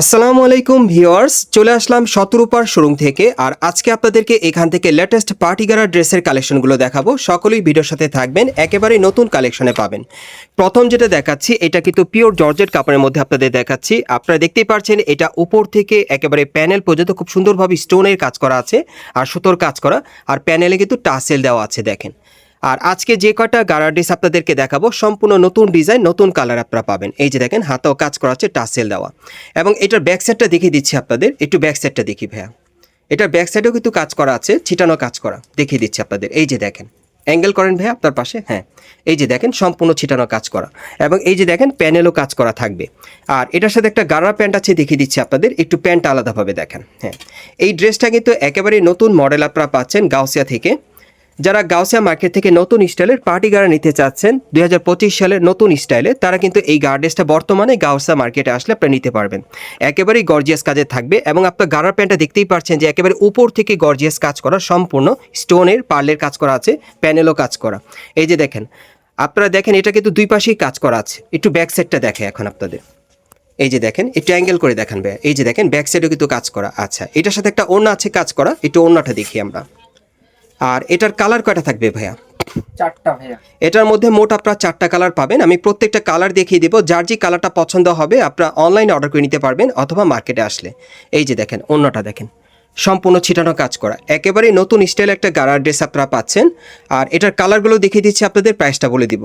আসসালামু আলাইকুম ভিউয়ার্স, চলে আসলাম শতরূপার শোরুম থেকে, আর আজকে আপনাদেরকে এখান থেকে লেটেস্ট পার্টিগারা ড্রেসের কালেকশনগুলো দেখাবো। সকলেই ভিডিওর সাথে থাকবেন একেবারে নতুন কালেকশনে পাবেন। প্রথম যেটা দেখাচ্ছি, এটা কিন্তু পিওর জর্জেট কাপড়ের মধ্যে আপনাদের দেখাচ্ছি। আপনারা দেখতেই পাচ্ছেন, এটা উপর থেকে একেবারে প্যানেল পর্যন্ত খুব সুন্দরভাবে স্টোনের কাজ করা আছে, আর সুতোর কাজ করা, আর প্যানেলে কিন্তু টাসেল দেওয়া আছে, দেখেন। আর আজকে যে কয়টা গাড়া ড্রেস আপনাদেরকে দেখাবো, সম্পূর্ণ নতুন ডিজাইন, নতুন কালার আপনারা পাবেন। এই যে দেখেন, হাতেও কাজ করা আছে টাসেল দেওয়া। এবং এটার ব্যাক সাইডটা দেখিয়ে দিচ্ছি আপনাদের, একটু ব্যাক সাইডটা দেখি ভাইয়া। এটার ব্যাক সাইডেও কিন্তু কাজ করা আছে, ছিটানো কাজ করা, দেখিয়ে দিচ্ছি আপনাদের। এই যে দেখেন, অ্যাঙ্গেল করেন ভাইয়া আপনার পাশে? হ্যাঁ। এই যে দেখেন, সম্পূর্ণ ছিটানো কাজ করা। এবং এই যে দেখেন, প্যানেলও কাজ করা থাকবে। আর এটার সাথে একটা গাড়া প্যান্ট আছে, দেখিয়ে দিচ্ছি আপনাদের, একটু প্যান্ট আলাদাভাবে দেখেন। হ্যাঁ। এই ড্রেসটা কিন্তু একেবারে নতুন মডেল আপনারা পাচ্ছেন গাউসিয়া থেকে। যারা গাউসিয়া মার্কেট থেকে নতুন স্টাইলের পার্টি গাড়া নিতে চাচ্ছেন, দুই হাজার পঁচিশ সালের নতুন স্টাইলে তারা কিন্তু এই গার্ডেসটা বর্তমানে গাউসিয়া মার্কেটে আসলে আপনারা নিতে পারবেন। একেবারেই গর্জিয়াস কাজে থাকবে এবং আপনার গাড়ার প্যান্টটা দেখতেই পাচ্ছেন যে একেবারে উপর থেকে গর্জিয়াস কাজ করা, সম্পূর্ণ স্টোনের পার্লের কাজ করা আছে, প্যানেলও কাজ করা। এই যে দেখেন, আপনারা দেখেন এটা কিন্তু দুই পাশেই কাজ করা আছে। একটু ব্যাক সাইডটা দেখে এখন আপনাদের। এই যে দেখেন, একটু অ্যাঙ্গেল করে দেখান এই যে দেখেন ব্যাক সাইডেও কিন্তু কাজ করা। আচ্ছা এটার সাথে একটা ওড়না আছে, কাজ করা। একটু ওড়নাটা দেখি আমরা। আর এটার কালার কয়টা থাকবে ভাইয়া? চারটা ভাইয়া। এটার মধ্যে মোট আপনারা চারটা কালার পাবেন। আমি প্রত্যেকটা কালার দেখিয়ে দেবো। যার যে কালারটা পছন্দ হবে আপনারা অনলাইনে অর্ডার করে নিতে পারবেন অথবা মার্কেটে আসলে। এই যে দেখেন অন্যটা দেখেন। সম্পূর্ণ ছিটানো কাজ করা। একেবারে নতুন স্টাইল একটা গাড়ার ড্রেস আপনারা পাচ্ছেন। আর এটার কালারগুলো দেখিয়ে দিচ্ছি আপনাদের প্রাইসটা বলে দিব।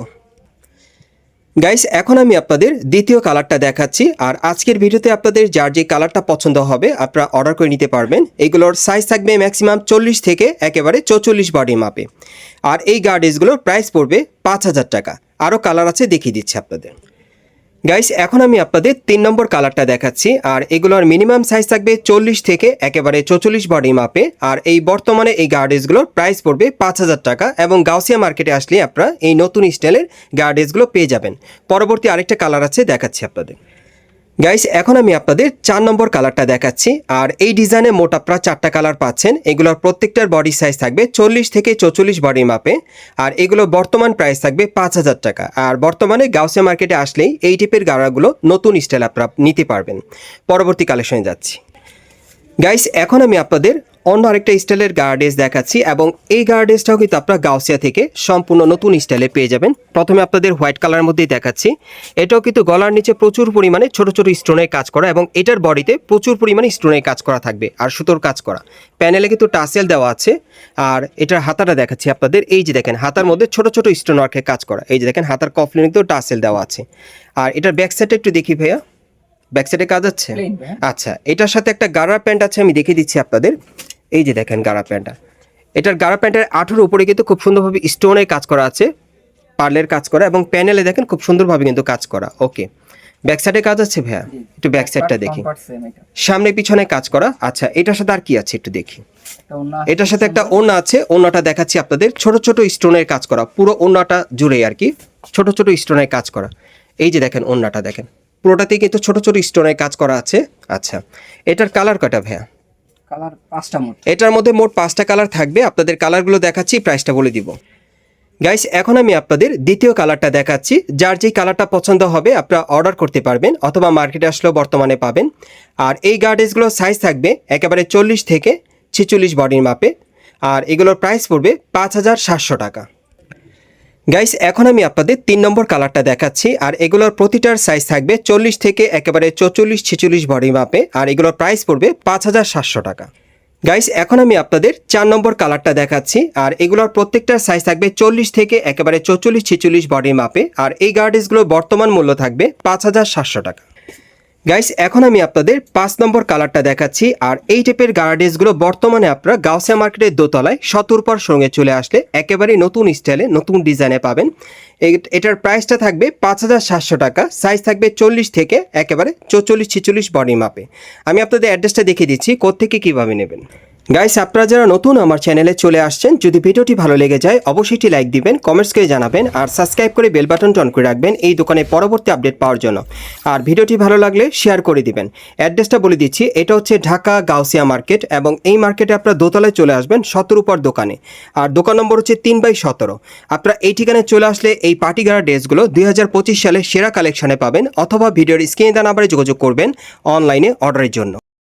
গাইস এখন আমি আপনাদের দ্বিতীয় কালারটা দেখাচ্ছি, আর আজকের ভিডিওতে আপনাদের যার যে কালারটা পছন্দ হবে, আপনারা অর্ডার করে নিতে পারবেন। এগুলোর সাইজ থাকবে ম্যাক্সিমাম চল্লিশ থেকে একেবারে চৌচল্লিশ বডি মাপে আর এই গার্ডেসগুলোর প্রাইস পড়বে পাঁচ হাজার টাকা। আরও কালার আছে দেখিয়ে দিচ্ছি আপনাদের। গাইস এখন আমি আপনাদের তিন নম্বর কালারটা দেখাচ্ছি, আর এগুলোর মিনিমাম সাইজ থাকবে চল্লিশ থেকে একেবারে চৌচল্লিশ বডি মাপে আর এই বর্তমানে এই গার্ডেসগুলোর প্রাইস পড়বে পাঁচ হাজার টাকা, এবং গাউসিয়া মার্কেটে আসলে আপনারা এই নতুন স্টাইলের গার্ডেজগুলো পেয়ে যাবেন। পরবর্তী আরেকটা কালার আছে, দেখাচ্ছি আপনাদের। গাইস এখন আমি আপনাদের চার নম্বর কালারটা দেখাচ্ছি। আর এই ডিজাইনে মোট আপনারা চারটা কালার পাচ্ছেন। এগুলোর প্রত্যেকটার বডি সাইজ থাকবে চল্লিশ থেকে চৌচল্লিশ বডি মাপে আর এগুলো বর্তমান প্রাইস থাকবে পাঁচ হাজার টাকা। আর বর্তমানে গাউসে মার্কেটে আসলেই এই টিপের গাড়াগুলো নতুন স্টাইল আপনারা নিতে পারবেন। পরবর্তী কালেকশনে যাচ্ছি। গাইস এখন আমি আপনাদের অন্য আরেকটা স্টাইলের গার্ডেস দেখাচ্ছি এবং এই গার্ডেসটাও কিন্তু আপনারা গাউসিয়া থেকে সম্পূর্ণ নতুন স্টাইলে পেয়ে যাবেন। প্রথমে আপনাদের হোয়াইট কালার মধ্যেই দেখাচ্ছি। এটাও কিন্তু গলার নিচে প্রচুর পরিমাণে ছোট ছোট স্টোনের কাজ করা এবং এটার বডিতে প্রচুর পরিমাণে স্টোনের কাজ করা থাকবে আর সুতোর কাজ করা। প্যানেলে কিন্তু টাসেল দেওয়া আছে আর এটার হাতাটা দেখাচ্ছি আপনাদের। এই যে দেখেন হাতার মধ্যে ছোট ছোট স্টোন ওয়ার্কের কাজ করা। এই যে দেখেন হাতার কফলে কিন্তু টাসেল দেওয়া আছে। আর এটার ব্যাক সাইডটা একটু দেখি ভাইয়া। ব্যাক সাইডে কাজ আছে? আচ্ছা এটার সাথে একটা গাড়া প্যান্ট আছে আমি দেখিয়ে দিচ্ছি আপনাদের। এই যে দেখেন গাড়া প্যান্টটা। এটার গাড়া প্যান্টের আঠুর উপরে কিন্তু খুব সুন্দরভাবে স্টোনের কাজ করা আছে পার্লের কাজ করা এবং প্যানেলে দেখেন খুব সুন্দরভাবে কিন্তু কাজ করা। ওকে ব্যাক সাইডে কাজ আছে ভাইয়া? একটু ব্যাক সাইডটা দেখি। সামনে পিছনে কাজ করা। আচ্ছা এটার সাথে আর কি আছে একটু দেখি। এটার সাথে একটা ওড়না আছে ওড়নাটা দেখাচ্ছি আপনাদের। ছোট ছোট স্টোনের কাজ করা পুরো ওড়নাটা জুড়ে আর কি। ছোট ছোট স্টোনের কাজ করা। এই যে দেখেন ওড়নাটা দেখেন। পুরোটাতেই কিন্তু ছোট ছোট স্টোনের কাজ করা আছে। আচ্ছা এটার কালার কটা ভাইয়া? কালার পাঁচটা মোট। এটার মধ্যে মোট পাঁচটা কালার থাকবে, আপনাদের কালারগুলো দেখাচ্ছি, প্রাইসটা বলে দিব। গাইস এখন আমি আপনাদের দ্বিতীয় কালারটা দেখাচ্ছি, যার যেই কালারটা পছন্দ হবে, আপনারা অর্ডার করতে পারবেন অথবা মার্কেটে আসলেও বর্তমানে পাবেন। আর এই গার্ডেসগুলোর সাইজ থাকবে একেবারে চল্লিশ থেকে ছেচল্লিশ বডির মাপে আর এগুলোর প্রাইস পড়বে পাঁচ হাজার সাতশো টাকা। গাইস এখন আমি আপনাদের তিন নম্বর কালারটা দেখাচ্ছি, আর এগুলোর প্রতিটার সাইজ থাকবে চল্লিশ থেকে একেবারে চৌচল্লিশ, ছেচল্লিশ বডি মাপে আর এগুলোর প্রাইস পড়বে পাঁচ হাজার সাতশো টাকা। গাইস এখন আমি আপনাদের চার নম্বর কালারটা দেখাচ্ছি, আর এগুলোর প্রত্যেকটার সাইজ থাকবে চল্লিশ থেকে একেবারে চৌচল্লিশ, ছেচল্লিশ বডি মাপে আর এই গার্ডেসগুলোর বর্তমান মূল্য থাকবে পাঁচ হাজার সাতশো টাকা। গাইস এখন আমি আপনাদের পাঁচ নম্বর কালারটা দেখাচ্ছি, আর এই টাইপের গার্ডেসগুলো বর্তমানে আপনারা গাউসিয়া মার্কেটের দোতলায় শতরূপার সঙ্গে চলে আসলে একেবারে নতুন স্টাইলে নতুন ডিজাইনে পাবেন। এটার প্রাইসটা থাকবে পাঁচ হাজার সাতশো টাকা সাইজ থাকবে চল্লিশ থেকে একেবারে চৌচল্লিশ ছেচল্লিশ বডি মাপে আমি আপনাদের অ্যাড্রেসটা দেখিয়ে দিচ্ছি কোথেকে কীভাবে নেবেন। গাইস আপনারা যারা নতুন আমার চ্যানেলে চলে আসছেন, যদি ভিডিওটি ভালো লেগে যায়, অবশ্যই লাইক দিবেন কমেন্টস করে জানাবেন, আর সাবস্ক্রাইব করে বেল বাটনটা অন করে রাখবেন এই দোকানে পরবর্তী আপডেট পাওয়ার জন্য। আর ভিডিওটি ভালো লাগলে শেয়ার করে দিবেন। অ্যাড্রেসটা বলে দিচ্ছি, এটা হচ্ছে ঢাকা গাউসিয়া মার্কেট এবং এই মার্কেটে আপনারা দোতলায় চলে আসবেন সতেরো উপর দোকানে। আর দোকান নম্বর হচ্ছে তিন বাই সতেরো। আপনারা এই ঠিকানায় চলে আসলে এই পার্টি গাড়া ড্রেসগুলো দুই হাজার পঁচিশ সালে সেরা কালেকশনে পাবেন, অথবা ভিডিওর স্ক্রিনে দেওয়া নাম্বারে যোগাযোগ করবেন অনলাইনে অর্ডারের জন্য।